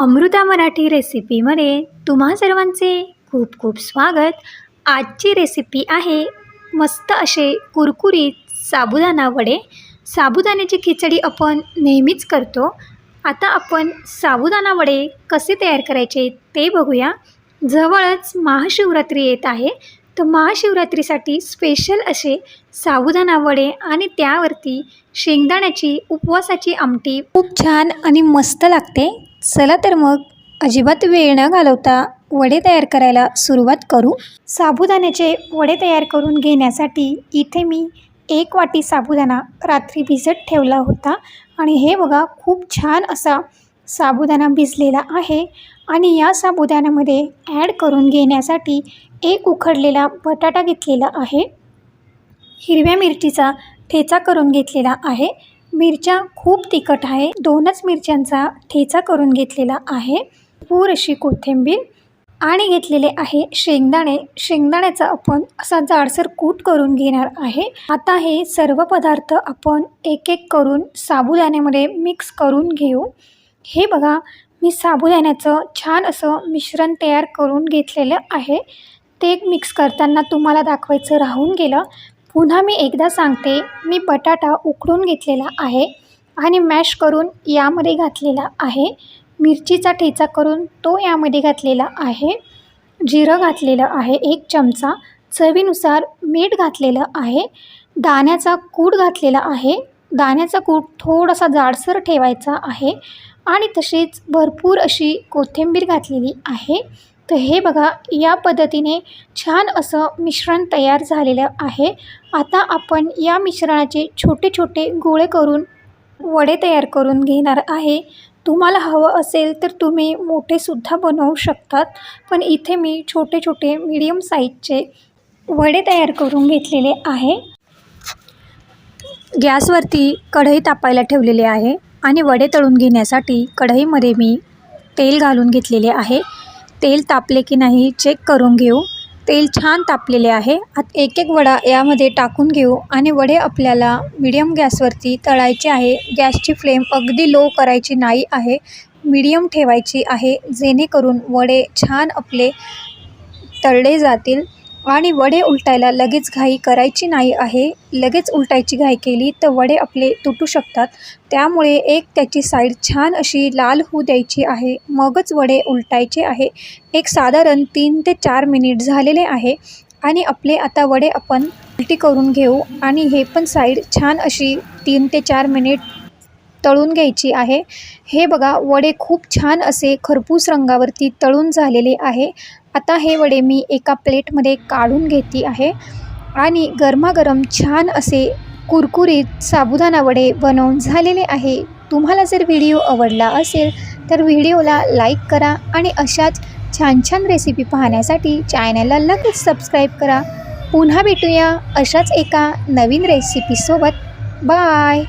अमृता मराठी रेसिपीमध्ये तुम्हा सर्वांचे खूप खूप स्वागत. आजची रेसिपी आहे मस्त असे कुरकुरीत साबुदाणा वडे. साबुदाण्याची खिचडी आपण नेहमीच करतो. आता आपण साबुदाणा वडे कसे तयार करायचे ते बघूया. जवळच महाशिवरात्री येत आहे. तर महाशिवरात्रीसाठी स्पेशल असे साबुदाणा वडे आणि त्यावरती शेंगदाण्याची उपवासाची आमटी. खूप छान आणि मस्त लागते. चला तर मग अजिबात वेळ न घालवता वडे तयार करायला सुरुवात करू. साबुदाण्याचे वडे तयार करून घेण्यासाठी इथे मी एक वाटी साबुदाणा रात्री भिजत ठेवला होता. आणि हे बघा खूप छान असा साबुदाणा भिजलेला आहे. आणि या साबुदाण्यामध्ये ॲड करून घेण्यासाठी एक उखडलेला बटाटा घेतलेला आहे. हिरव्या मिरचीचा ठेचा करून घेतलेला आहे. मिरच्या खूप तिखट आहे. दोनच मिरच्यांचा ठेचा करून घेतलेला आहे. पूर अशी कोथिंबीर आणि घेतलेले आहे शेंगदाणे. शेंगदाण्याचा आपण असा जाडसर कूट करून घेणार आहे. आता हे सर्व पदार्थ आपण एक एक करून साबुदाण्यामध्ये मिक्स करून घेऊ. हे बघा मी साबुदाण्याचं छान असं मिश्रण तयार करून घेतलेलं आहे. ते मिक्स करताना तुम्हाला दाखवायचं राहून गेलं. पुन्हा मी एकदा सांगते मी बटाटा उकडून घेतलेला आहे आणि मॅश करून यामध्ये घातलेला आहे. मिरचीचा ठेचा करून तो यामध्ये घातलेला आहे. जिरं घातलेलं आहे एक चमचा. चवीनुसार मीठ घातलेलं आहे. दाण्याचा कूड घातलेला आहे. दाण्याचा कूट थोडासा जाडसर ठेवायचा आहे आणि तशीच भरपूर अशी कोथिंबीर घातलेली आहे. तर हे बघा या पद्धतीने छान असं मिश्रण तयार झालेलं आहे. आता आपण या मिश्रणाचे छोटे छोटे गोळे करून वडे तयार करून घेणार आहे. तुम्हाला हवं असेल तर तुम्ही मोठेसुद्धा बनवू शकतात पण इथे मी छोटे छोटे मीडियम साईजचे वडे तयार करून घेतलेले आहे. गॅसवरती कढई तापायला ठेवलेले आहे आणि वडे तळून घेण्यासाठी कढईमध्ये मी तेल घालून घेतलेले आहे. तेल तापले की नाही चेक करून घेऊ. तेल छान तापलेले आहे. आता एक एक वडा यामध्ये टाकून घेऊ आणि वडे आपल्याला मिडियम गॅसवरती तळायचे आहे. गॅसची फ्लेम अगदी लो करायची नाही आहे. मीडियम ठेवायची आहे. जेणेकरून वडे छान आपले तळले जातील. आणि वडे उलटायला लगेच घाई करायची नाही आहे. लगेच उलटायची घाई केली तर वडे आपले तुटू शकतात. त्यामुळे एक त्याची साईड छान अशी लाल होऊ द्यायची आहे. मगच वडे उलटायचे आहे. एक साधारण तीन ते चार मिनिट झालेले आहे. आणि आपले आता वडे आपण उलटी करून घेऊ. आणि हे पण साईड छान अशी तीन ते चार मिनिट तळून घ्यायची आहे. हे बघा वडे खूप छान असे खरपूस रंगावरती तळून झालेले आहे. आता हे वडे मी एका प्लेटमध्ये काढून घेते आहे. आणि गरमागरम छान असे कुरकुरीत साबुदाणा वडे बनवून झालेले आहे. तुम्हाला जर व्हिडिओ आवडला असेल तर व्हिडिओला लाईक करा आणि अशाच छान छान रेसिपी पाहण्यासाठी चॅनलला लगेच सबस्क्राईब करा. पुन्हा भेटूया अशाच एका नवीन रेसिपीसोबत. बाय!